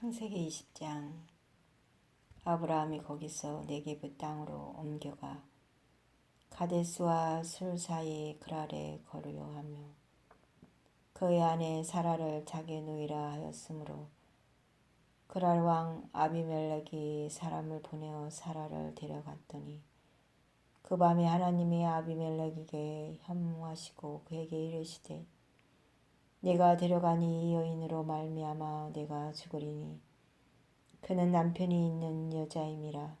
창세기 20장. 아브라함이 거기서 네게브 땅으로 옮겨가 가데스와 술 사이 그랄에 거르려 하며 그의 아내 사라를 자기 누이라 하였으므로 그랄 왕 아비멜렉이 사람을 보내어 사라를 데려갔더니 그 밤에 하나님이 아비멜렉에게 현무하시고 그에게 이르시되 내가 데려간 이 여인으로 말미암아 내가 죽으리니. 그는 남편이 있는 여자임이라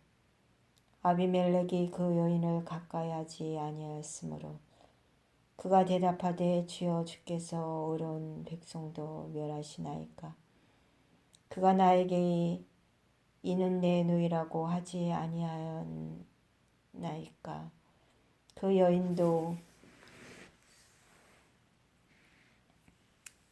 아비멜렉이 그 여인을 가까이 하지 아니하였으므로 그가 대답하되 주여 주께서 의로운 백성도 멸하시나이까. 그가 나에게 이는 내 누이라고 하지 아니하였나이까. 그 여인도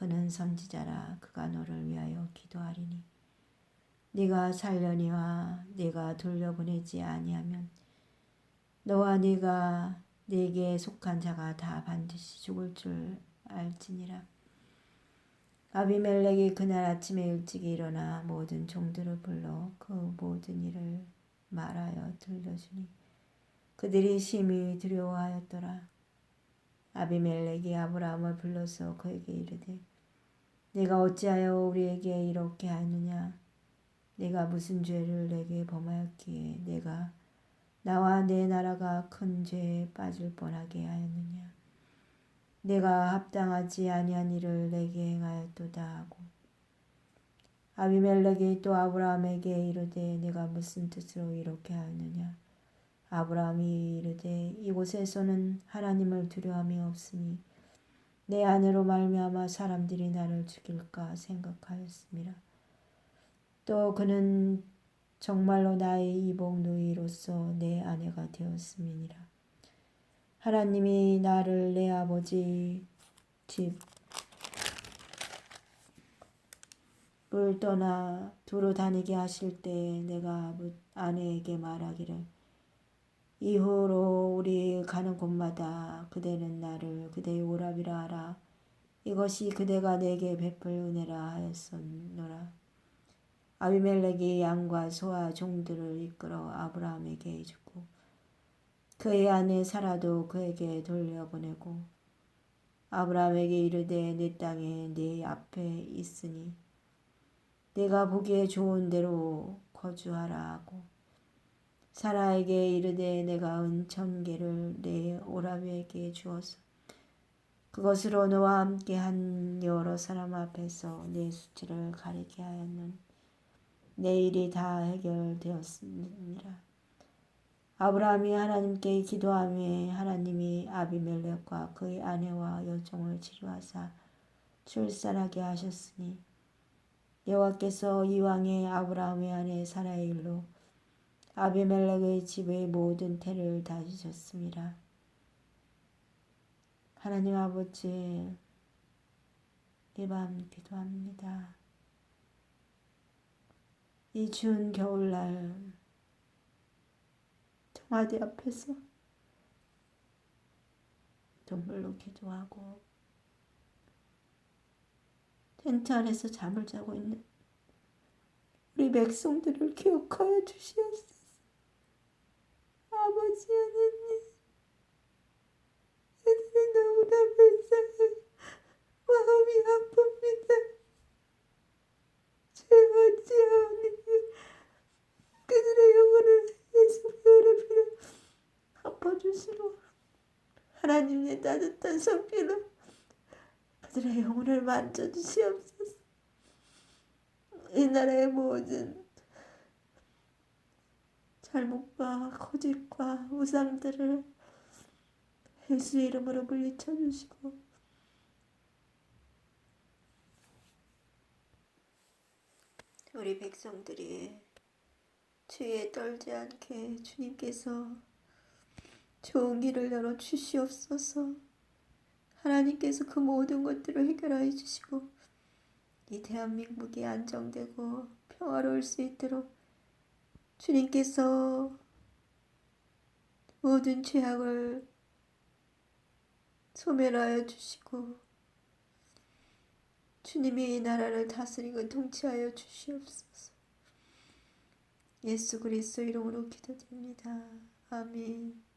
그는 선지자라 그가 너를 위하여 기도하리니 네가 살려니와 네가 돌려보내지 아니하면 너와 네가 네게 속한 자가 다 반드시 죽을 줄 알지니라. 아비멜렉이 그날 아침에 일찍 일어나 모든 종들을 불러 그 모든 일을 말하여 들려주니 그들이 심히 두려워하였더라 아비멜렉이 아브라함을 불러서 그에게 이르되 내가 어찌하여 우리에게 이렇게 하느냐? 내가 무슨 죄를 내게 범하였기에 내가 나와 내 나라가 큰 죄에 빠질 뻔하게 하였느냐? 내가 합당하지 아니한 일을 내게 행하였도다 하고. 아비멜렉이 또 아브라함에게 이르되 내가 무슨 뜻으로 이렇게 하느냐 아브라함이 이르되 이곳에서는 하나님을 두려움이 없으니 내 아내로 말미암아 사람들이 나를 죽일까 생각하였습니다. 또 그는 정말로 나의 이복 누이로서 내 아내가 되었음이니라. 하나님이 나를 내 아버지 집을 떠나 두루 다니게 하실 때 내가 아내에게 말하기를 이후로 우리 가는 곳마다 그대는 나를 그대의 오랍이라 하라. 이것이 그대가 내게 베풀 은혜라 하였었노라. 아비멜렉이 양과 소와 종들을 이끌어 아브라함에게 주고 그의 아내 사라도 그에게 돌려보내고 아브라함에게 이르되 내 땅에 내 앞에 있으니 내가 보기에 좋은 대로 거주하라 하고 사라에게 이르되 내가 은 천 개를 내 오라비에게 주어서 그것으로 너와 함께 한 여러 사람 앞에서 내 수치를 가리게 하였는 내 일이 다 해결되었습니다. 아브라함이 하나님께 기도함에 하나님이 아비멜렉과 그의 아내와 여종을 치료하사 출산하게 하셨으니 여호와께서 이왕의 아브라함의 아내 사라의 일로 아비멜렉의 집의 모든 태를 다지셨습니다. 하나님 아버지, 이 밤 기도합니다. 이 추운 겨울날 청와대 앞에서 눈물로 기도하고 텐트 안에서 잠을 자고 있는 우리 백성들을 기억하여 주시옵소서. 아버지 하나님, 애들이 너무나 불쌍해 마음이 아픕니다. 죄가 지하오니 그들의 영혼을 예수의 피로 갚아주시고 하나님의 따뜻한 손길로 그들의 영혼을 만져주시옵소서. 이 나라의 모든 잘못과 거짓과 우상들을 예수의 이름으로 물리쳐 주시고 우리 백성들이 죄에 떨지 않게 주님께서 좋은 길을 열어 주시옵소서. 하나님께서 그 모든 것들을 해결하여 주시고 이 대한민국이 안정되고 평화로울 수 있도록 주님께서 모든 죄악을 소멸하여 주시고 주님이 이 나라를 다스리고 통치하여 주시옵소서. 예수 그리스도 이름으로 기도드립니다. 아멘.